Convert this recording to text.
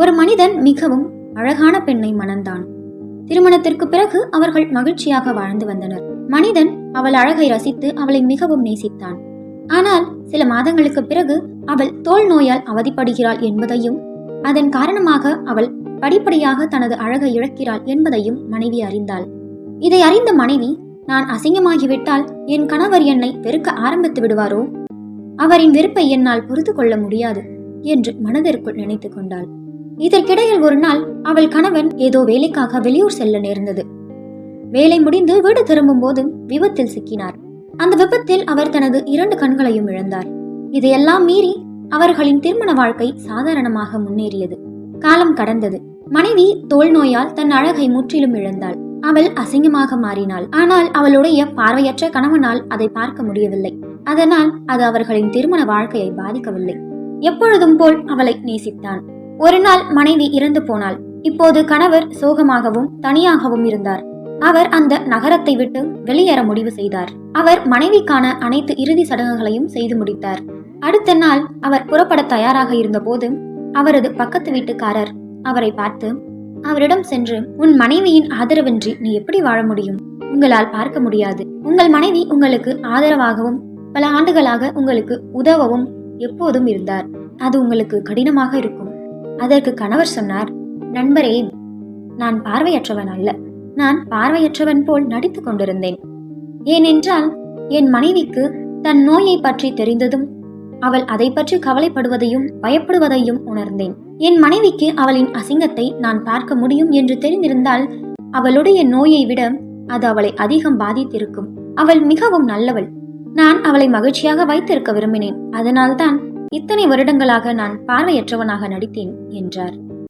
ஒரு மனிதன் மிகவும் அழகான பெண்ணை மணந்தான். திருமணத்திற்கு பிறகு அவர்கள் மகிழ்ச்சியாக வாழ்ந்து வந்தனர். மனிதன் அவள் அழகை ரசித்து அவளை மிகவும் நேசித்தான். ஆனால் சில மாதங்களுக்கு பிறகு அவள் தோல் நோயால் அவதிப்படுகிறாள் என்பதையும் அதன் காரணமாக அவள் படிப்படியாக தனது அழகை இழக்கிறாள் என்பதையும் மனைவி அறிந்தாள். இதை அறிந்த மனைவி நான் அசிங்கமாகிவிட்டால் என் கணவர் என்னை வெறுக்க ஆரம்பித்து விடுவாரோ? அவரின் வெறுப்பை என்னால் பொறுத்து கொள்ள முடியாது என்று மனதிற்குள் நினைத்து கொண்டாள். இதற்கிடையில் ஒரு நாள் அவள் கணவன் ஏதோ வேலைக்காக வெளியூர் செல்ல நேர்ந்தது. வேலை முடிந்து வீடு திரும்பும் போது விபத்தில் சிக்கினார். அந்த விபத்தில் அவர் தனது இரண்டு கண்களையும் இழந்தார். இதையெல்லாம் மீறி அவர்களின் திருமண வாழ்க்கை சாதாரணமாக முன்னேறியது. காலம் கடந்தது. மனைவி தோல் நோயால் தன் அழகை முற்றிலும் இழந்தாள். அவள் அசிங்கமாக மாறினாள். ஆனால் அவளுடைய பார்வையற்ற கணவனால் அதை பார்க்க முடியவில்லை. அதனால் அது அவர்களின் திருமண வாழ்க்கையை பாதிக்கவில்லை. எப்பொழுதும் போல் அவளை நேசித்தான். ஒரு நாள் மனைவி இறந்து போனாள். இப்போது கணவர் சோகமாகவும் தனியாகவும் இருந்தார். அவர் அந்த நகரத்தை விட்டு வெளியேற முடிவு செய்தார். அவர் மனைவிக்கான அனைத்து இறுதி சடங்குகளையும் செய்து முடித்தார். அடுத்த நாள் அவர் புறப்பட தயாராக இருந்தபோது அவரது பக்கத்து வீட்டுக்காரர் அவரை பார்த்து அவரிடம் சென்று உன் மனைவியின் ஆதரவின்றி நீ எப்படி வாழ முடியும்? உங்களால் பார்க்க முடியாது. உங்கள் மனைவி உங்களுக்கு ஆதரவாகவும் பல ஆண்டுகளாக உங்களுக்கு உதவவும் எப்போதும் இருந்தார். அது உங்களுக்கு கடினமாக இருக்கும். அதற்கு கணவர் சொன்னார் நண்பரே நான் பார்வையற்றவன் அல்ல. நான் பார்வையற்றவன் போல் நடித்துக் கொண்டிருந்தேன். ஏனென்றால் என் மனைவிக்கு தன் நோயை பற்றி தெரிந்ததும் அவள் அதை பற்றி கவலைப்படுவதையும் பயப்படுவதையும் உணர்ந்தேன். என் மனைவிக்கு அவளின் அசிங்கத்தை நான் பார்க்க முடியும் என்று தெரிந்திருந்தால் அவளுடைய நோயை விட அது அவளை அதிகம் பாதித்திருக்கும். அவள் மிகவும் நல்லவள். நான் அவளை மகிழ்ச்சியாக வைத்திருக்க விரும்பினேன். அதனால்தான் இத்தனை வருடங்களாக நான் பார்வையற்றவனாக நடித்தேன் என்றார்.